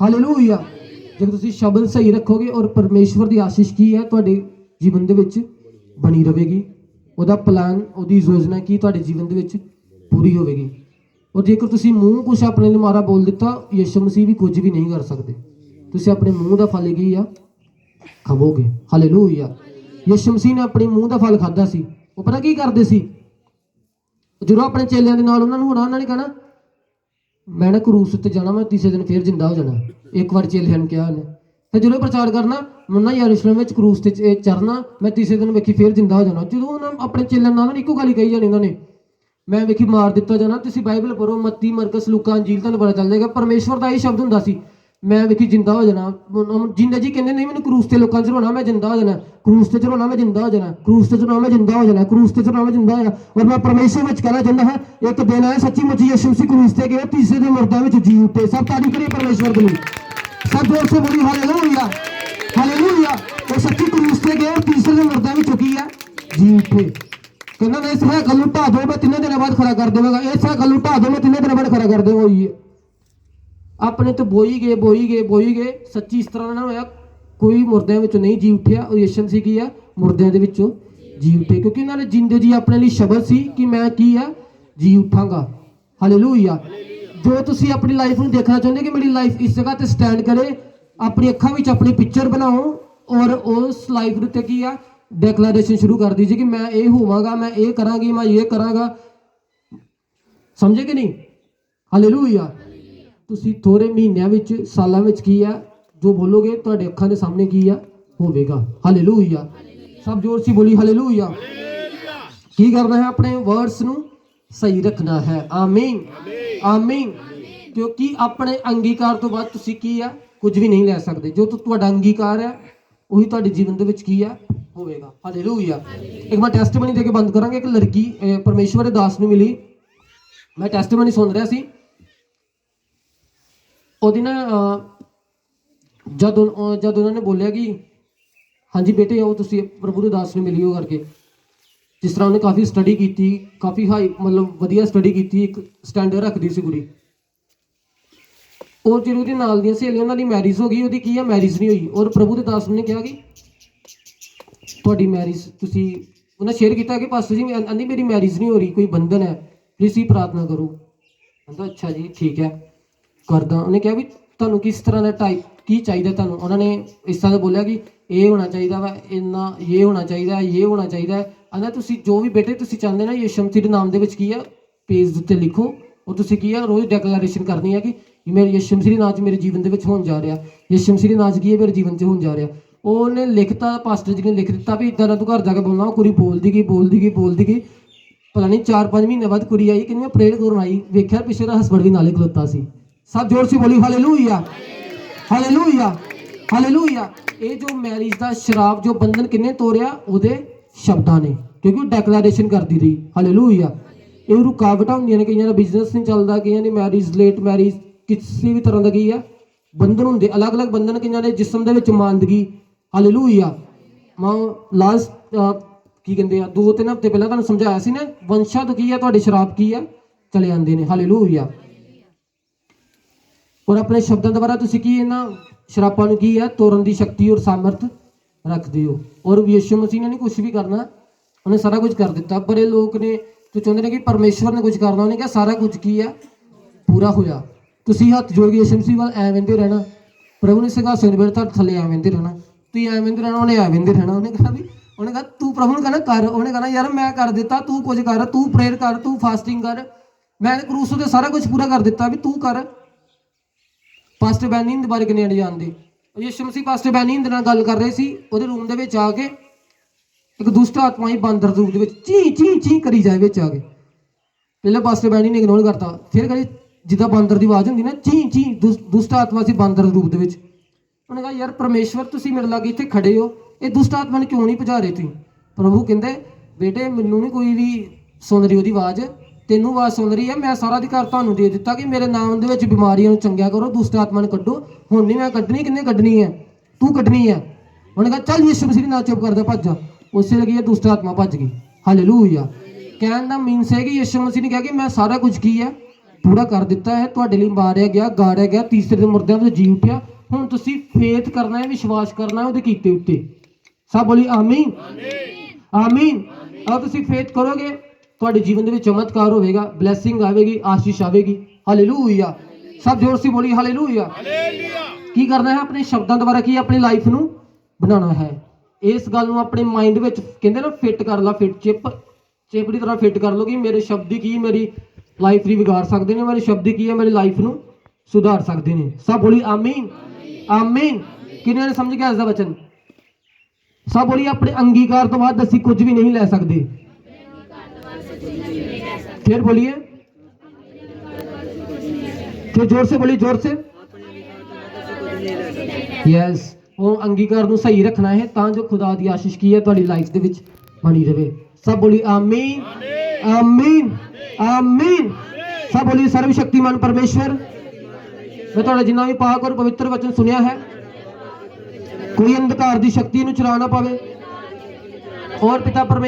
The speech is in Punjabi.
ਹਾਲੇਲੂਇਆ ਜੇ ਤੁਸੀਂ ਸ਼ਬਦ ਸਹੀ ਰੱਖੋਗੇ ਔਰ ਪਰਮੇਸ਼ਵਰ ਦੀ ਆਸ਼ੀਸ਼ ਕੀ ਹੈ? ਤੁਹਾਡੇ ਜੀਵਨ ਦੇ ਵਿੱਚ ਬਣੀ ਰਹੇਗੀ। ਉਹਦਾ ਪਲਾਨ ਉਹਦੀ ਯੋਜਨਾ ਕੀ ਤੁਹਾਡੇ ਜੀਵਨ ਦੇ ਵਿੱਚ ਪੂਰੀ ਹੋਵੇਗੀ। ਔਰ ਜੇਕਰ ਤੁਸੀਂ ਮੂੰਹ ਕੁਛ ਆਪਣੇ ਲਈ ਮਾਰਾ ਬੋਲ ਦਿੱਤਾ, ਯਿਸੂ ਮਸੀਹ ਵੀ ਕੁਝ ਵੀ ਨਹੀਂ ਕਰ ਸਕਦੇ। ਤੁਸੀਂ ਆਪਣੇ ਮੂੰਹ ਦਾ ਫਲ ਕੀ ਆ? ਖਾਵੋਗੇ। ਹਾਲੇਲੂਇਆ ਯਿਸੂ ਮਸੀਹ ਨੇ ਆਪਣੇ ਮੂੰਹ ਦਾ ਫਲ ਖਾਦਾ ਸੀ। ਉਹ ਪਤਾ ਕੀ ਕਰਦੇ ਸੀ? ਜਦੋਂ ਆਪਣੇ ਚੇਲਿਆਂ ਦੇ ਨਾਲ ਉਹਨਾਂ ਨੂੰ ਹੋਣਾ, ਉਹਨਾਂ ਨੇ ਕਹਣਾ ਮੈਂ ਨਾ ਕਰੂਸ ਉੱਤੇ ਜਾਣਾ, ਮੈਂ ਤੀਸਰੇ ਦਿਨ ਫੇਰ ਜਿੰਦਾ ਹੋ ਜਾਣਾ। ਇੱਕ ਵਾਰ ਚੇਲਿਆਂ ਨੂੰ ਕਿਹਾ ਉਹਨੇ। ਤੇ ਜਦੋਂ ਪ੍ਰਚਾਰ ਕਰਨਾ, ਮੈਂ ਨਾ ਯਰੂਸ਼ਲਮ ਵਿੱਚ ਕਰੂਸ ਤੇ ਚੜਨਾ ਮੈਂ ਤੀਸਰੇ ਦਿਨ ਵੇਖੀ ਫੇਰ ਜਿੰਦਾ ਹੋ ਜਾਣਾ। ਜਦੋਂ ਉਹਨਾਂ ਆਪਣੇ ਚੇਲਿਆਂ ਨਾਲ ਇੱਕੋ ਗੱਲ ਕਹੀ ਜਾਣੀ ਉਹਨਾਂ ਨੇ, ਮੈਂ ਵੇਖੀ ਮਾਰ ਦਿੱਤਾ ਜਾਣਾ। ਤੁਸੀਂ ਬਾਈਬਲ ਪੜੋ ਮੱਤੀ, ਮਰਕਸ, ਲੂਕਾ, ਅੰਜੀਲ, ਤੁਹਾਨੂੰ ਪਤਾ ਚੱਲ ਜਾਏਗਾ, ਪਰਮੇਸ਼ਵਰ ਦਾ ਇਹ ਸ਼ਬਦ ਹੁੰਦਾ ਸੀ ਮੈਂ ਵੇਖੀ ਜਿੰਦਾ ਹੋ ਜਾਣਾ। ਹੁਣ ਜਿੰਦਾ ਜੀ ਕਹਿੰਦੇ ਨਹੀਂ ਮੈਨੂੰ ਕਰੂਸ ਤੇ ਲੋਕਾਂ 'ਚ ਚੜਾਉਣਾ ਮੈਂ ਜਿੰਦਾ ਹੋ ਜਾਣਾ। ਕਰੂਸ ਤੇ ਚੜਾਉਣਾ ਮੈਂ ਜਿੰਦਾ ਹੋ ਜਾਣਾ। ਕਰੂਸ ਤੇ ਚੜਾਉਣਾ ਮੈਂ ਜਿੰਦਾ ਹੋ ਜਾਣਾ। ਕਰੂਸ ਤੇ ਚੜਾਉਣਾ ਮੈਂ ਜਿੰਦਾ ਹੋ ਜਾਣਾ। ਔਰ ਮੈਂ ਪਰਮੇਸ਼ਵਰ ਵਿੱਚ ਕਹਿਣਾ ਚਾਹੁੰਦਾ ਹਾਂ, ਇੱਕ ਦਿਨ ਆਇਆ ਸੱਚੀ ਮੁੱਚੀ ਯਿਸੂ ਮਸੀਹ ਕਰੂਸ ਤੇ ਗਏ, ਤੀਸਰੇ ਦਿਨ ਮੁਰਦਿਆਂ ਵਿੱਚ ਜੀ ਉੱਠੇ ਸਭ ਤਾਰੀਫ ਕਰੀਏ ਪਰਮੇਸ਼ਵਰ ਦੇ ਸਭ ਜੋਰ ਸੇ ਬੋਲੀ ਹਾਲੇਲੂਇਆ ਹਾਲੇਲੂਇਆ ਉਹ ਸੱਚੀ ਕਰੂਸ ਤੇ ਗਏ ਔਰ ਤੀਸਰੇ ਦਿਨ ਮਰਦਾਂ ਵਿੱਚ ਚੁੱਕੀ ਆ ਜੀ ਉੱਠੇ ਕਹਿੰਦਾ, ਮੈਂ ਇਸ ਹੈ ਗੱਲ ਨੂੰ ਢਾ ਦੋ ਮੈਂ ਤਿੰਨੇ ਦਿਨਾਂ ਬਾਅਦ ਖੜਾ ਕਰ ਦੇਵਾਂਗਾ। ਇਸ ਹੈ ਗੱਲ ਨੂੰ ਢਾ ਦੋ ਮੈਂ ਤਿੰਨੇ ਦਿਨਾਂ ਬਾਅਦ ਖੜਾ ਕਰ ਦੇਵਾਂਗਾ ਹੋਈ ਆਪਣੇ ਤੋਂ ਬੋਈ ਗਏ ਬੋਈ ਗਏ ਬੋਈ ਗਏ। ਸੱਚੀ ਇਸ ਤਰ੍ਹਾਂ ਨਾਲ ਹੋਇਆ, ਕੋਈ ਮੁਰਦਿਆਂ ਵਿੱਚੋਂ ਨਹੀਂ ਜੀ ਉੱਠਿਆ। ਉਹ ਯਿਸੂ ਸੀ ਕੀ ਆ? ਮੁਰਦਿਆਂ ਦੇ ਵਿੱਚੋਂ ਜੀ ਉੱਠੇ। ਕਿਉਂਕਿ ਉਹਨਾਂ ਨੇ ਜਿੰਦੇ ਜੀ ਆਪਣੇ ਲਈ ਸ਼ਬਦ ਸੀ ਕਿ ਮੈਂ ਕੀ ਆ? ਜੀ ਉਠਾਂਗਾ। ਹਾਲੇਲੂਇਆ ਜੋ ਤੁਸੀਂ ਆਪਣੀ ਲਾਈਫ ਨੂੰ ਦੇਖਣਾ ਚਾਹੁੰਦੇ ਕਿ ਮੇਰੀ ਲਾਈਫ ਇਸ ਜਗ੍ਹਾ ਤੇ ਸਟੈਂਡ ਕਰੇ, ਆਪਣੀ ਅੱਖਾਂ ਵਿੱਚ ਆਪਣੀ ਪਿਕਚਰ ਬਣਾਓ ਔਰ ਉਸ ਲਾਈਫ ਦੇ ਉੱਤੇ ਕੀ ਆ? ਡੈਕਲੇਰੇਸ਼ਨ ਸ਼ੁਰੂ ਕਰ ਦीजिए ਕਿ ਮੈਂ ਇਹ ਹੋਵਾਂਗਾ, ਮੈਂ ਇਹ ਕਰਾਂਗੀ, ਮੈਂ ਇਹ ਕਰਾਂਗਾ। ਸਮਝੇ ਕਿ ਨਹੀਂ? ਹਾਲੇਲੂਇਆ ਤੁਸੀਂ ਥੋੜੇ ਮਹੀਨਿਆਂ ਵਿੱਚ ਸਾਲਾਂ ਵਿੱਚ ਕੀ ਆ? ਜੋ ਬੋਲੋਗੇ ਤੁਹਾਡੇ ਅੱਖਾਂ ਦੇ ਸਾਹਮਣੇ ਕੀ ਆ? ਹੋਵੇਗਾ। ਹਾਲੇਲੂਇਆ ਸਭ ਜੋਰ ਸੀ ਬੋਲੀ ਹਾਲੇਲੂਇਆ ਕੀ ਕਰਨਾ ਹੈ ਆਪਣੇ ਵਰਡਸ ਨੂੰ? ਸਹੀ ਰੱਖਣਾ ਹੈ। ਆਮੀਨ ਆਮੀਨ ਕਿਉਂਕਿ ਆਪਣੇ ਅੰਗੀਕਾਰ ਤੋਂ ਬਾਅਦ ਤੁਸੀਂ ਕੀ ਆ? ਕੁਝ ਵੀ ਨਹੀਂ ਲੈ ਸਕਦੇ। ਜੋ ਤੁਹਾਡਾ ਅੰਗੀਕਾਰ ਹੈ ਉਹੀ ਤੁਹਾਡੇ ਜੀਵਨ ਦੇ ਵਿੱਚ ਕੀ ਆ? ਹੋਵੇਗਾ। ਹਾਲੇਲੂਇਆ ਇੱਕ ਮੈਂ ਟੈਸਟਮਨੀ ਦੇ ਕੇ ਬੰਦ ਕਰਾਂਗੇ। ਇੱਕ ਲੜਕੀ ਪਰਮੇਸ਼ਵਰ ਦੇ ਦਾਸ ਨੂੰ ਮਿਲੀ। ਮੈਂ ਟੈਸਟਮਨੀ ਸੁਣ ਰਿਹਾ ਸੀ। ਉਹਦੀ ਨਾ ਜਦ ਉਨ- ਜਦ ਉਹਨਾਂ ਨੇ ਬੋਲਿਆ ਕਿ ਹਾਂਜੀ ਬੇਟੇ ਆਓ ਤੁਸੀਂ ਪ੍ਰਭੂ ਦੇ ਦਾਸ ਨੂੰ ਮਿਲਿਓ ਕਰਕੇ। ਜਿਸ ਤਰ੍ਹਾਂ ਉਹਨੇ ਕਾਫੀ ਸਟੱਡੀ ਕੀਤੀ, ਕਾਫੀ ਹਾਈ ਮਤਲਬ ਵਧੀਆ ਸਟੱਡੀ ਕੀਤੀ, ਇੱਕ ਸਟੈਂਡਰਡ ਰੱਖਦੀ ਸੀ ਕੁੜੀ। ਔਰ ਜਦੋਂ ਉਹਦੇ ਨਾਲ ਦੀਆਂ ਸਹੇਲੀਆਂ, ਉਹਨਾਂ ਦੀ ਮੈਰਿਜ ਹੋ ਗਈ, ਉਹਦੀ ਕੀ ਆ ਮੈਰਿਜ ਨਹੀਂ ਹੋਈ। ਔਰ ਪ੍ਰਭੂ ਦੇ ਦਾਸ ਨੇ ਕਿਹਾ ਕਿ ਤੁਹਾਡੀ ਮੈਰਿਜ ਤੁਸੀਂ ਉਹਨਾਂ ਸ਼ੇਅਰ ਕੀਤਾ ਕਿ ਪਾਸਟਰ ਜੀ, ਮੈਂ- ਮੇਰੀ ਮੈਰਿਜ ਨਹੀਂ ਹੋ ਰਹੀ, ਕੋਈ ਬੰਧਨ ਹੈ ਪਲੀਜ਼ ਹੀ ਪ੍ਰਾਰਥਨਾ ਕਰੋ। ਕਹਿੰਦਾ, ਅੱਛਾ ਜੀ, ਠੀਕ ਹੈ। ਕਰਦਾ। ਉਹਨੇ ਕਿਹਾ ਵੀ ਤੁਹਾਨੂੰ ਕਿਸ ਤਰ੍ਹਾਂ ਦਾ ਟਾਈਪ ਕੀ ਚਾਹੀਦਾ ਤੁਹਾਨੂੰ? ਉਹਨਾਂ ਨੇ ਇਸ ਤਰ੍ਹਾਂ ਦਾ ਬੋਲਿਆ ਕਿ ਇਹ ਹੋਣਾ ਚਾਹੀਦਾ ਵਾ, ਇੰਨਾ ਇਹ ਹੋਣਾ ਚਾਹੀਦਾ ਹੈ ਇਹ ਹੋਣਾ ਚਾਹੀਦਾ। ਹੈ ਕਹਿੰਦਾ, ਤੁਸੀਂ ਜੋ ਵੀ ਬੇਟੇ ਤੁਸੀਂ ਚਾਹੁੰਦੇ ਨਾ, ਯਿਸੂ ਮਸੀਹ ਨਾਮ ਦੇ ਵਿੱਚ ਕੀ ਆ? ਪੇਜ ਦੇ ਉੱਤੇ ਲਿਖੋ। ਉਹ ਤੁਸੀਂ ਕੀ ਆ? ਰੋਜ਼ ਡੈਕਲੇਰੇਸ਼ਨ ਕਰਨੀ ਹੈ ਕਿ ਮੇਰੇ ਯਸ਼ਮ ਸ਼੍ਰੀ ਦੇ ਮੇਰੇ ਜੀਵਨ ਦੇ ਵਿੱਚ ਹੋਣ ਜਾ ਰਿਹਾ। ਯਸ਼ਮ ਸ਼੍ਰੀ ਦੇ ਨਾਮ ਕੀ ਹੈ ਮੇਰੇ ਜੀਵਨ 'ਚ ਹੋਣ ਜਾ ਰਿਹਾ। ਉਹਨੇ ਲਿਖਤਾ ਪਾਸਟਰ ਜੀ ਨੇ ਲਿਖ ਦਿੱਤਾ ਵੀ ਇਦਾਂ ਦਾ ਤੂੰ ਘਰ ਜਾ ਕੇ ਬੋਲਣਾ, ਉਹ ਕੁੜੀ ਬੋਲਦੀ ਗਈ ਬੋਲਦੀ ਗਈ ਬੋਲਦੀ ਗਈ। ਪਤਾ ਨਹੀਂ 4-5 ਮਹੀਨੇ ਬਾਅਦ ਕੁੜੀ ਆਈ ਕਿ ਮੈਂ ਪ੍ਰੇਅਰ ਕਰਨ ਆਈ, ਵੇਖਿਆ ਪਿੱਛੇ ਦਾ ਹਸਬੰਡ ਵੀ ਨਾਲੇ ਖਲੋਤਾ ਸੀ। ਸਭ ਜੋਰ ਸੀ ਬੋਲੀ ਹਾਲੇਲੂਇਆ ਹਾਲੇਲੂਇਆ ਹਾਲੇਲੂਇਆ ਇਹ ਜੋ ਮੈਰਿਜ ਦਾ ਸ਼ਰਾਬ, ਜੋ ਬੰਧਨ ਕਿੰਨੇ ਤੋੜਿਆ, ਉਹਦੇ ਸ਼ਬਦਾਂ ਨੇ, ਕਿਉਂਕਿ ਉਹ ਡੈਕਲੇਰੇਸ਼ਨ ਕਰਦੀ ਰਹੀ। ਹਾਲੇਲੂਇਆ ਇਹ ਰੁਕਾਵਟਾਂ ਹੁੰਦੀਆਂ ਨੇ, ਕਈਆਂ ਦਾ ਬਿਜ਼ਨਸ ਨਹੀਂ ਚੱਲਦਾ, ਕਈਆਂ ਦੀ ਮੈਰਿਜ ਲੇਟ ਮੈਰਿਜ ਕਿਸੇ ਵੀ ਤਰ੍ਹਾਂ ਦਾ ਕੀ ਆ, ਬੰਧਨ ਹੁੰਦੇ, ਅਲੱਗ-ਅਲੱਗ ਬੰਧਨ ਕਈਆਂ ਦੇ ਜਿਸਮ ਦੇ ਵਿੱਚ ਮਾਂਦਗੀ ਹਾਲੇਲੂਇਆ ਮੈਂ ਲਾਸਟ ਕੀ ਕਹਿੰਦੇ ਆ ਦੋ ਤਿੰਨ ਹਫ਼ਤੇ ਪਹਿਲਾਂ ਤੁਹਾਨੂੰ ਸਮਝਾਇਆ ਸੀ ਨਾ, ਵੰਸ਼ਾਂ ਤੋਂ ਕੀ ਆ, ਤੁਹਾਡੇ ਸ਼ਰਾਬ ਕੀ ਆ, ਚਲੇ ਜਾਂਦੇ ਨੇ। ਹਾਲੇਲੂਇਆ ਔਰ ਆਪਣੇ ਸ਼ਬਦਾਂ ਦੁਆਰਾ ਤੁਸੀਂ ਕੀ ਇਹਨਾਂ ਸ਼ਰਾਬਾਂ ਨੂੰ ਕੀ ਹੈ ਤੋੜਨ ਦੀ ਸ਼ਕਤੀ ਔਰ ਸਮਰਥ ਰੱਖਦੇ ਹੋ। ਔਰ ਯਿਸੂ ਮਸੀਹ ਨੇ ਨਹੀਂ ਕੁਝ ਵੀ ਕਰਨਾ, ਉਹਨੇ ਸਾਰਾ ਕੁਝ ਕਰ ਦਿੱਤਾ। ਪਰ ਇਹ ਲੋਕ ਨੇ ਜੋ ਚਾਹੁੰਦੇ ਨੇ ਕਿ ਪਰਮੇਸ਼ਵਰ ਨੇ ਕੁਝ ਕਰਨਾ, ਉਹਨੇ ਕਿਹਾ ਸਾਰਾ ਕੁਝ ਕੀ ਹੈ, ਪੂਰਾ ਹੋਇਆ। ਤੁਸੀਂ ਹੱਥ ਜੋੜ ਕੇ ਯਿਸੂ ਮਸੀਹ ਵੱਲ ਐ ਵੇਂਦੇ ਰਹਿਣਾ। ਪ੍ਰਭੂ ਨੇ ਸਿੰਘਾਸਨ ਵੇਰ ਤੁਹਾਡੇ ਥੱਲੇ ਐ ਵੇਂਦੇ ਰਹਿਣਾ। ਤੁਸੀਂ ਐ ਵੇਂਦੇ ਰਹਿਣਾ, ਉਹਨੇ ਐ ਵੇਂਦੇ ਰਹਿਣਾ। ਉਹਨੇ ਕਿਹਾ ਵੀ, ਉਹਨੇ ਕਿਹਾ, ਤੂੰ ਪ੍ਰਭੂ ਨੂੰ ਕਹਿਣਾ ਕਰ, ਉਹਨੇ ਕਹਿਣਾ, ਯਾਰ ਮੈਂ ਕਰ ਦਿੱਤਾ, ਤੂੰ ਕੁਝ ਕਰ, ਤੂੰ ਪ੍ਰੇਅਰ ਕਰ, ਤੂੰ ਫਾਸਟਿੰਗ ਕਰ। ਮੈਂ ਕਰੂਸ ਤੇ ਸਾਰਾ ਕੁਝ ਪੂਰਾ ਕਰ ਦਿੱਤਾ ਵੀ ਤੂੰ ਕਰ। ਪਾਸਟਰ ਬੈਨਿੰਗ ਬਾਰੇ ਕਿੰਨੇ ਨਹੀਂ ਜਾਣਦੇ ਯਿਸੂ ਮਸੀਹ ਪਾਸਟਰ ਬੈਨਿੰਗ ਨਾਲ ਗੱਲ ਕਰ ਰਹੇ ਸੀ, ਉਹਦੇ ਰੂਮ ਦੇ ਵਿੱਚ ਆ ਕੇ ਇੱਕ ਦੁਸ਼ਟ ਆਤਮਾ ਹੀ ਬਾਂਦਰ ਰੂਪ ਦੇ ਵਿੱਚ ਚੀ ਚੀ ਚੀ ਕਰੀ ਜਾਏ ਵਿੱਚ ਆ ਕੇ। ਪਹਿਲਾਂ ਪਾਸਟਰ ਬੈਨਿੰਗ ਨੇ ਇਗਨੋਰ ਕਰਤਾ, ਫਿਰ ਕਰੀ ਜਿੱਦਾਂ ਬਾਂਦਰ ਦੀ ਆਵਾਜ਼ ਹੁੰਦੀ ਨਾ, ਚੀ ਚੀ, ਦੁਸ- ਦੁਸ਼ਟ ਆਤਮਾ ਸੀ ਬਾਂਦਰ ਦੇ ਰੂਪ ਦੇ ਵਿੱਚ। ਉਹਨੇ ਕਿਹਾ, ਯਾਰ ਪਰਮੇਸ਼ਵਰ ਤੁਸੀਂ ਮੇਰੇ ਲਾਗੇ ਇੱਥੇ ਖੜੇ ਹੋ, ਇਹ ਦੁਸ਼ਟ ਆਤਮਾ ਨੂੰ ਕਿਉਂ ਨਹੀਂ ਭਜਾ ਰਹੇ ਤੁਸੀਂ? ਪ੍ਰਭੂ ਕਹਿੰਦੇ, ਬੇਟੇ, ਮੈਨੂੰ ਨਹੀਂ ਕੋਈ ਵੀ ਸੁਣ ਰਹੀ ਉਹਦੀ ਆਵਾਜ਼ ਤੈਨੂੰ ਆਵਾਜ਼ ਸੁਣ ਰਹੀ ਹੈ ਮੈਂ ਸਾਰਾ ਅਧਿਕਾਰ ਤੁਹਾਨੂੰ ਦੇ ਦਿੱਤਾ ਕਿ ਮੇਰੇ ਨਾਮ ਦੇ ਵਿੱਚ ਬਿਮਾਰੀਆਂ ਨੂੰ ਚੰਗਿਆ ਕਰੋ ਦੁਸ਼ਟ ਆਤਮਾ ਨੂੰ ਕੱਢੋ। ਹੁਣ ਨਹੀਂ ਮੈਂ ਕੱਢਣੀ ਕਿੰਨੇ ਕੱਢਣੀ ਹੈ? ਤੂੰ ਕੱਢਣੀ ਹੈ। ਉਹਨੇ ਕਿਹਾ ਚੱਲ ਯਿਸੂ ਮਸੀਹ ਨਾਲ ਚੁੱਪ ਕਰਦਾ ਭੱਜ ਜਾ। ਉਸੇ ਲੱਗੀ ਇਹ ਦੁਸ਼ਟ ਆਤਮਾ ਭੱਜ ਗਈ। ਹਾਲੇਲੂਇਆ ਕਹਿਣ ਦਾ ਮੀਨਸ ਹੈ ਕਿ ਯਿਸੂ ਮਸੀਹ ਨੇ ਕਿਹਾ ਕਿ ਮੈਂ ਸਾਰਾ ਕੁਝ ਕੀ ਹੈ? ਪੂਰਾ ਕਰ ਦਿੱਤਾ ਹੈ ਤੁਹਾਡੇ ਲਈ ਮਾਰਿਆ ਗਿਆ ਗਾੜਿਆ ਗਿਆ ਤੀਸਰੇ ਦਿਨ ਮੁਰਦਿਆਂ ਤੋਂ ਜੀ ਉੱਠਿਆ। ਹੁਣ ਤੁਸੀਂ ਫੇਥ ਕਰਨਾ ਹੈ ਵਿਸ਼ਵਾਸ ਕਰਨਾ ਹੈ ਉਹਦੇ ਕੀਤੇ ਉੱਤੇ। ਸਭ ਬੋਲੀ ਆਮੀਨ ਆਮੀਨ ਆ ਤੁਸੀਂ ਫੇਥ ਕਰੋਗੇ? ਤੁਹਾਡੇ ਜੀਵਨ ਦੇ ਵਿੱਚ ਚਮਤਕਾਰ ਹੋਵੇਗਾ ਬਲੇਸਿੰਗ ਆਵੇਗੀ ਆਸ਼ੀਸ਼ ਆਵੇਗੀ। ਹਾਲੇਲੂਇਆ ਸਭ ਜ਼ੋਰ ਸੀ ਬੋਲੀ ਹਾਲੇਲੂਇਆ ਕੀ ਕਰਨਾ ਹੈ? ਆਪਣੇ ਸ਼ਬਦਾਂ ਦੁਆਰਾ ਕੀ ਆਪਣੀ ਲਾਈਫ ਨੂੰ ਬਣਾਉਣਾ ਹੈ? ਇਸ ਗੱਲ ਨੂੰ ਆਪਣੇ ਮਾਈਂਡ ਵਿੱਚ ਕਹਿੰਦੇ ਨਾ ਫਿੱਟ ਕਰ ਲਾ ਫਿੱਟ ਚਿਪ ਚਿਪ ਦੀ ਤਰ੍ਹਾਂ ਫਿੱਟ ਕਰ ਲਓ ਕਿ ਮੇਰੇ ਸ਼ਬਦ ਕੀ ਮੇਰੀ ਲਾਈਫ ਵੀ ਵਿਗਾੜ ਸਕਦੇ ਨੇ ਮੇਰੇ ਸ਼ਬਦ ਕੀ ਹੈ ਮੇਰੀ ਲਾਈਫ ਨੂੰ ਸੁਧਾਰ ਸਕਦੇ ਨੇ। ਸਭ ਬੋਲੀ ਆਮੀਨ। ਆਮੀਨ। ਕਿਹਨੇ ਨੇ ਸਮਝ ਗਿਆ ਇਸ ਦਾ ਵਚਨ? ਸਭ ਬੋਲੀ ਆਪਣੇ ਅੰਗੀਕਾਰ ਤੋਂ ਬਾਅਦ ਅਸੀਂ ਕੁਝ ਵੀ ਨਹੀਂ ਲੈ ਸਕਦੇ। फिर बोलिए फिर जोर से बोलिए जोर से ਯੈਸ ਉਹ ਅੰਗੀਕਾਰ ਨੂੰ ਸਹੀ ਰੱਖਣਾ ਹੈ ਤਾਂ ਜੋ ਖੁਦਾ ਦੀ ਆਸ਼ੀਸ਼ ਕੀ ਹੈ ਤੁਹਾਡੀ ਲਾਈਫ ਦੇ ਵਿੱਚ ਬਣੀ ਰਵੇ ਸਭ ਬੋਲੀ ਆਮੀਨ ਆਮੀਨ ਆਮੀਨ ਸਭ ਬੋਲੀ ਸਰਵ ਸ਼ਕਤੀਮਾਨ ਪਰਮੇਸ਼ਵਰ ਮੈਂ ਤੁਹਾਡਾ ਜਿੰਨਾ ਵੀ ਪਾਕ ਔਰ ਪਵਿੱਤਰ ਵਚਨ ਸੁਣਿਆ ਹੈ ਕੋਈ ਅੰਧਕਾਰ ਦੀ ਸ਼ਕਤੀ ਨੂੰ ਚਲਾ ਨਾ ਪਾਵੇ ਔਰ ਪਿਤਾ ਪਰਮੇਸ਼ਵਰ